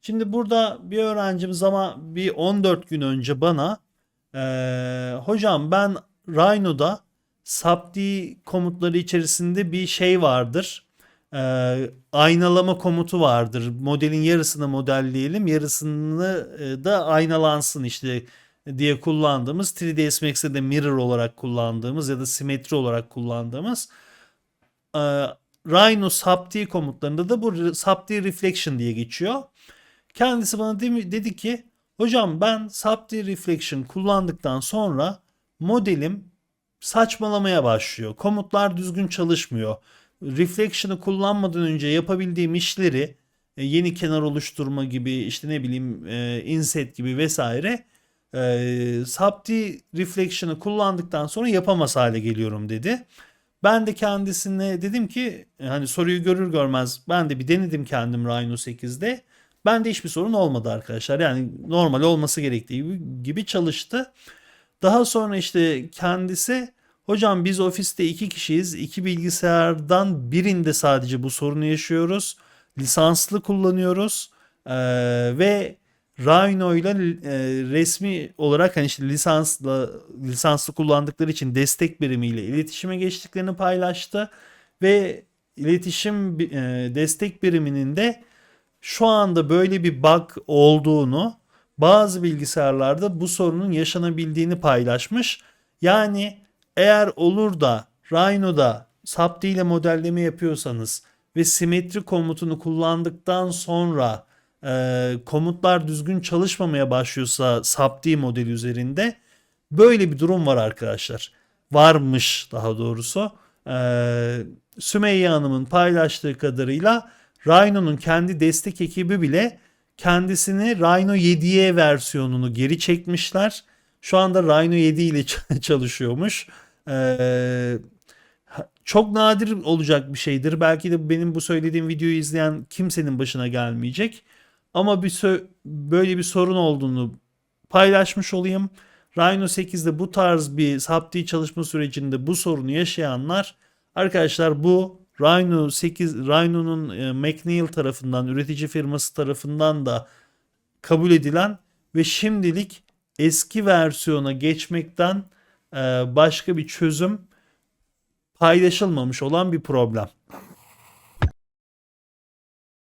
Şimdi burada bir öğrencimiz ama bir 14 gün önce bana eee, hocam ben Rhino'da subd komutları içerisinde bir şey vardır. Eee, aynalama komutu vardır. Modelin yarısını modelleyelim, yarısını e, da aynalansın işte diye kullandığımız 3ds Max'te de mirror olarak kullandığımız ya da simetri olarak kullandığımız e, Rhino subd komutlarında da bu subd reflection diye geçiyor. Kendisi bana dedi ki hocam ben subd reflection kullandıktan sonra modelim saçmalamaya başlıyor. Komutlar düzgün çalışmıyor. Reflection'ı kullanmadan önce yapabildiğim işleri e, yeni kenar oluşturma gibi işte ne bileyim e, inset gibi vesaire e, subd reflection'ı kullandıktan sonra yapamaz hale geliyorum dedi. Ben de kendisine dedim ki hani soruyu görür görmez ben de bir denedim kendim Rhino 8'de. Bende hiçbir sorun olmadı arkadaşlar. Yani normal olması gerektiği gibi, çalıştı. Daha sonra işte kendisi hocam biz ofiste iki kişiyiz. iki bilgisayardan birinde sadece bu sorunu yaşıyoruz. Lisanslı kullanıyoruz. Ee, ve Rhino ile e, resmi olarak hani işte lisanslı lisanslı kullandıkları için destek birimiyle iletişime geçtiklerini paylaştı ve iletişim e, destek biriminin de şu anda böyle bir bug olduğunu bazı bilgisayarlarda bu sorunun yaşanabildiğini paylaşmış. Yani eğer olur da Rhino'da SAPD ile modelleme yapıyorsanız ve simetri komutunu kullandıktan sonra e, komutlar düzgün çalışmamaya başlıyorsa SAPD modeli üzerinde böyle bir durum var arkadaşlar. Varmış daha doğrusu. E, Sümeyye Hanım'ın paylaştığı kadarıyla Rhino'nun kendi destek ekibi bile kendisini Rhino 7'ye versiyonunu geri çekmişler. Şu anda Rhino 7 ile çalışıyormuş. Ee, çok nadir olacak bir şeydir. Belki de benim bu söylediğim videoyu izleyen kimsenin başına gelmeyecek. Ama bir böyle bir sorun olduğunu paylaşmış olayım. Rhino 8'de bu tarz bir SAPD çalışma sürecinde bu sorunu yaşayanlar arkadaşlar bu Rhino 8 Rhino'nun e, McNeil tarafından üretici firması tarafından da kabul edilen ve şimdilik eski versiyona geçmekten e, başka bir çözüm paylaşılmamış olan bir problem.